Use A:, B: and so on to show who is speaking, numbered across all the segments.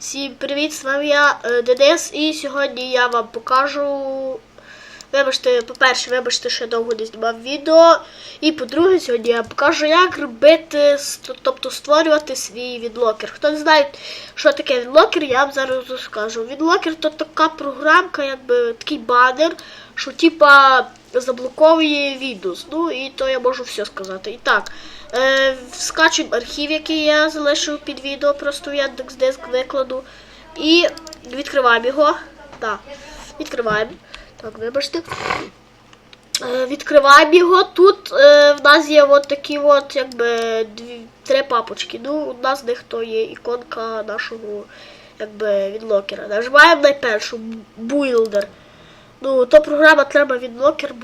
A: Всім привіт, з вами я е, Денис, і сьогодні я вам покажу. Вибачте, по-перше, вибачте, що я довго не знімав відео. І по-друге, сьогодні я покажу, як робити, тобто створювати свій відлокер. Хто не знає, що таке відлокер, я вам зараз розкажу. Відлокер то така програмка, якби такий банер, що типа заблоковує Windows. Ну і то я можу все сказати. І так, е, скачуємо архів, який я залишив під відео, просто в Яндекс.Диск викладу. І відкриваємо його. Так, відкриваємо. Так, вибачте. Е, Відкриваємо його. Тут е, в нас є от такі от, якби дві, три папочки. Ну, одна з них то є іконка нашого якби, відлокера. Нажимаємо найпершу Builder. Ну, то програма треба відлокер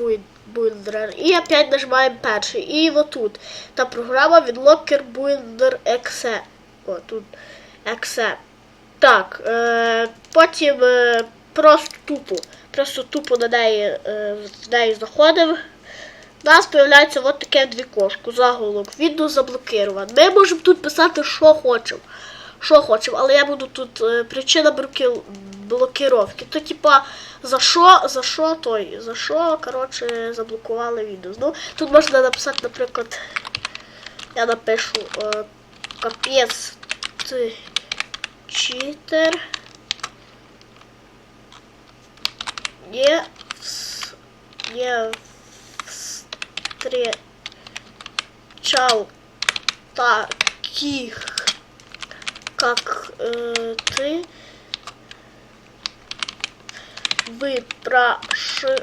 A: Builder. І опять нажимаємо перший. І отут. Та програма відлокер Builder Exe. О, тут Exe. Так, е, потім е, просто тупо. Просто тупо на неї, е, неї заходимо. У нас з'являється от таке двікошку, заголовок. Windows заблокирован. Ми можемо тут писати, що хочемо. Що хочемо, але я буду тут е, причина блоки- блокировки. То типа за що, за що той, за що, коротше, заблокували Windows. Ну, тут можна написати, наприклад, я напишу е, капець ти читер. Не, вс- не таких, как э, ты. Выпрашивай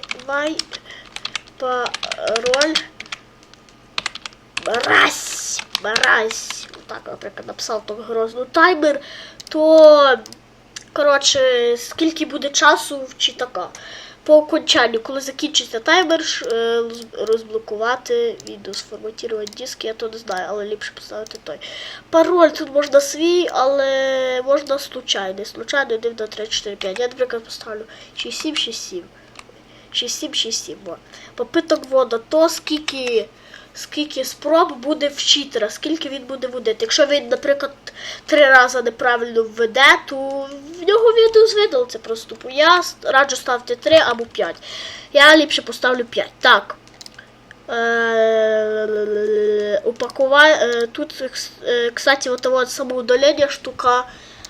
A: пароль. Мразь, мразь. Так, наприклад, написав так грозно таймер, то коротше, скільки буде часу чи така. По окончанню, коли закінчиться таймер, е, розблокувати відео, сформатувати диск, я то не знаю, але ліпше поставити той. Пароль тут можна свій, але можна случайний. Случайний 1, 2, 3, 4, 5. Я, наприклад, поставлю 67, 67. 67, 67. Во. Попиток вода, то скільки, скільки спроб буде в читера, скільки він буде водити. Якщо він, наприклад, три рази неправильно введе, то в нього відео видалиться просто. Бо Я раджу ставити 3 або 5. Я ліпше поставлю 5. Так. Упакува... е, Тут, кстати, от от самоудалення штука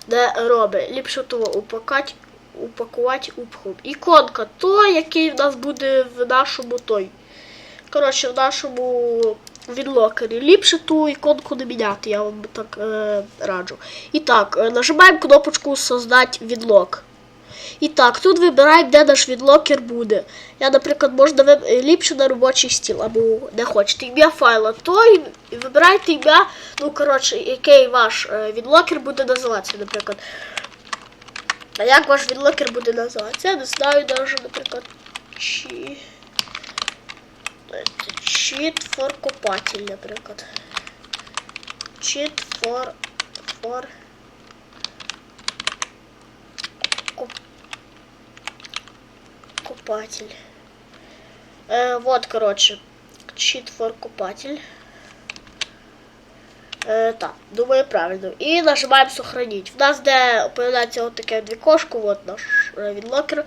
A: не робить. Ліпше того упакати, упакувати упхом. Іконка, то, який в нас буде в нашому той. Коротше, в нашому відлокері. Ліпше ту іконку не міняти, я вам так е, раджу. І так, е, нажимаємо кнопочку Создать відлок. І так, тут вибираємо, де наш відлокер буде. Я, наприклад, можна виб... е, ліпше на робочий стіл, або не хочете ім'я файла, то і вибирайте ім'я, ну, коротше, який ваш е, відлокер буде називатися, наприклад. А як ваш відлокер буде називатися? Я не знаю навіть, наприклад, чи. Cheat for копатель, наприклад. Cheat for for коп... копатель. Э, вот, короче. Cheat for копатель. Е, так, думаю, правильно. І нажимаємо сохранить. В нас де появляється от таке вікошко, от наш е, відлокер.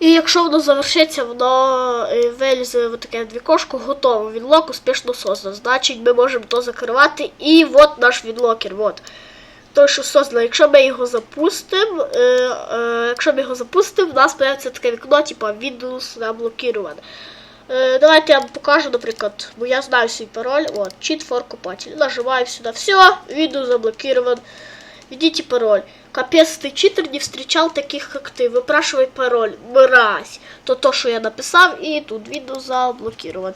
A: І якщо воно завершиться, воно е, вилізе в таке вікошко, готово. Відлок успішно создан. Значить, ми можемо то закривати. І от наш відлокер. От. Той, що создано, якщо ми його запустимо, е, е, якщо ми його запустимо, в нас появиться таке вікно, типу Windows заблокироване. Е, давайте я вам покажу, наприклад, бо я знаю свій пароль. От, cheat for копатель. Нажимаю сюди. Все, Windows заблокирован. Введите пароль. Капец, ты читер не встречал таких, как ты. Выпрашивай пароль. Мразь. То то, що я написав, і тут Windows заблокирован.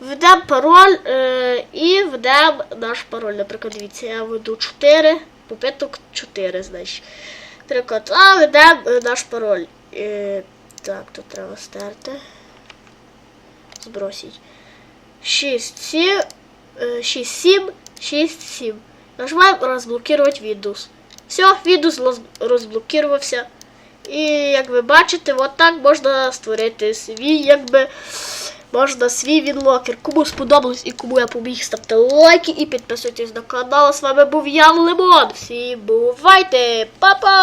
A: Введемо пароль е, і введемо наш пароль. Наприклад, дивіться, я введу 4, попиток 4, значить. Наприклад, а введемо е, наш пароль. Е, так, тут треба стерти. Збросить. 6, 7, е, 6, 7, 6, 7. Нажимаємо розблокувати Windows. Все, Windows розблокувався. І як ви бачите, от так можна створити свій якби можна свій відлокер. Кому сподобалось і кому я поміг, ставте лайки і підписуйтесь на канал. З вами був я, Лимон. Всім бувайте! Па-па!